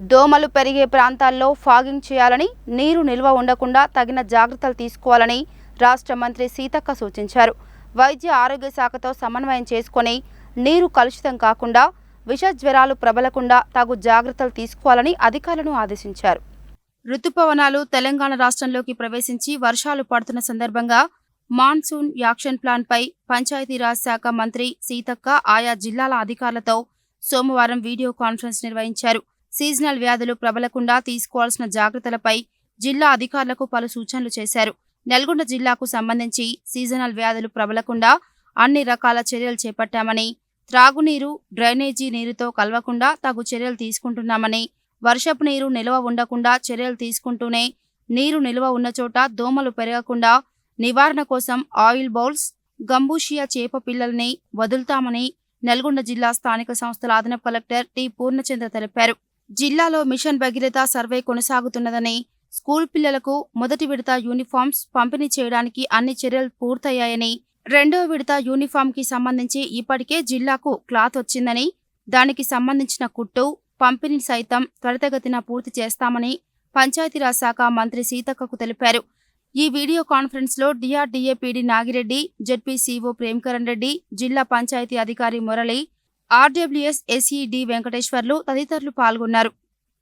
దోమలు పెరిగే ప్రాంతాల్లో ఫాగింగ్ చేయాలని నీరు నిల్వ ఉండకుండా తగిన జాగ్రత్తలు తీసుకోవాలని రాష్ట్ర మంత్రి సీతక్క సూచించారు. వైద్య ఆరోగ్య శాఖతో సమన్వయం చేసుకొని నీరు కలుషితం కాకుండా విష జ్వరాలు ప్రబలకుండా తగు జాగ్రత్తలు తీసుకోవాలని అధికారులను ఆదేశించారు. రుతుపవనాలు తెలంగాణ రాష్ట్రంలోకి ప్రవేశించి వర్షాలు పడుతున్న సందర్భంగా మాన్సూన్ యాక్షన్ ప్లాన్పై పంచాయతీరాజ్ శాఖ మంత్రి సీతక్క ఆయా జిల్లాల అధికారులతో సోమవారం వీడియో కాన్ఫరెన్స్ నిర్వహించారు. సీజనల్ వ్యాధులు ప్రబలకుండా తీసుకోవాల్సిన జాగ్రత్తలపై జిల్లా అధికారులకు పలు సూచనలు చేశారు. నల్గొండ జిల్లాకు సంబంధించి సీజనల్ వ్యాధులు ప్రబలకుండా అన్ని రకాల చర్యలు చేపట్టామని త్రాగునీరు డ్రైనేజీ నీరుతో కలవకుండా తగు చర్యలు తీసుకుంటున్నామని వర్షపు నీరు నిల్వ ఉండకుండా చర్యలు తీసుకుంటూనే నీరు నిల్వ ఉన్న చోట దోమలు పెరగకుండా నివారణ కోసం ఆయిల్ బౌల్స్ గంబూషియా చేప పిల్లల్ని వదులుతామని నల్గొండ జిల్లా స్థానిక సంస్థల అదనపు కలెక్టర్ టి. పూర్ణచంద్ర తెలిపారు. జిల్లాలో మిషన్ భగీరథ సర్వే కొనసాగుతున్నదని స్కూల్ పిల్లలకు మొదటి విడత యూనిఫామ్స్ పంపిణీ చేయడానికి అన్ని చర్యలు పూర్తయ్యాయని రెండో విడత యూనిఫామ్కి సంబంధించి ఇప్పటికే జిల్లాకు క్లాత్ వచ్చిందని దానికి సంబంధించిన కుట్టు పంపిణీ సైతం త్వరితగతిన పూర్తి చేస్తామని పంచాయతీరాజ్ శాఖ మంత్రి సీతక్కకు తెలిపారు. ఈ వీడియో కాన్ఫరెన్స్లో DRDA PD Nagireddy ZPCEO Premakaran Reddy జిల్లా పంచాయతీ అధికారి మురళి ఆర్డబ్ల్యూఎస్ ఎస్ఈడి వెంకటేశ్వర్లు తదితరులు పాల్గొన్నారు